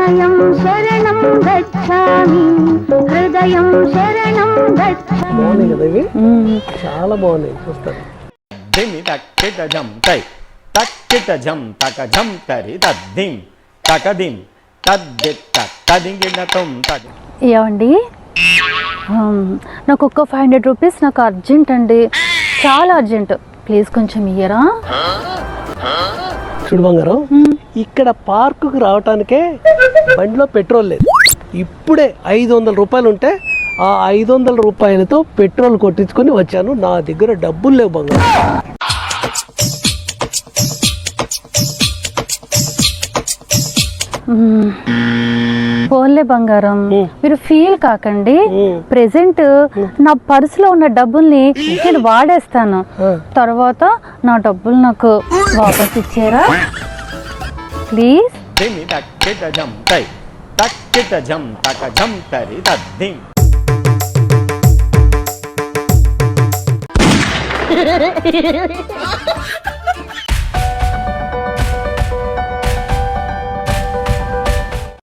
వినయం శరణం గచ్ఛామి హృదయం శరణం గచ్ఛామి బాగున్నాయి కదా ఇవి? చాలా బాగున్నాయి చూస్తారు ధిమి తక్కిట జం తై తక్కిట జం తక జం తరి తద్దిత్త తదింగిన తుం తది. ఏమండి? నాకు ఒక్క ఫైవ్ హండ్రెడ్ రూపీస్ నాకు అర్జెంట్ అండి. చాలా అర్జెంట్ ప్లీజ్ కొంచెం ఇయ్యరా? చూడు బంగారం. ఇక్కడ పార్కుకి రావటానికే బండిలో పెట్రోల్ లేదు. ఇప్పుడే ఐదు వందల రూపాయలు ఉంటే ఆ ఐదు వందల రూపాయలతో పెట్రోల్ కొట్టించుకొని వచ్చాను. నా దగ్గర డబ్బులు లేవు బంగారం. పోన్లే బంగారం. మీరు ఫీల్ కాకండి. ప్రెసెంట్ నా పర్సులో ఉన్న డబ్బుల్ని నేను వాడేస్తాను. తర్వాత నా డబ్బులు నాకు వాపస్ ఇచ్చారా? ప్లీజ్. ధిమి తక్కిట జం తై తక్కిట జం తక జం తరి తద్ధిం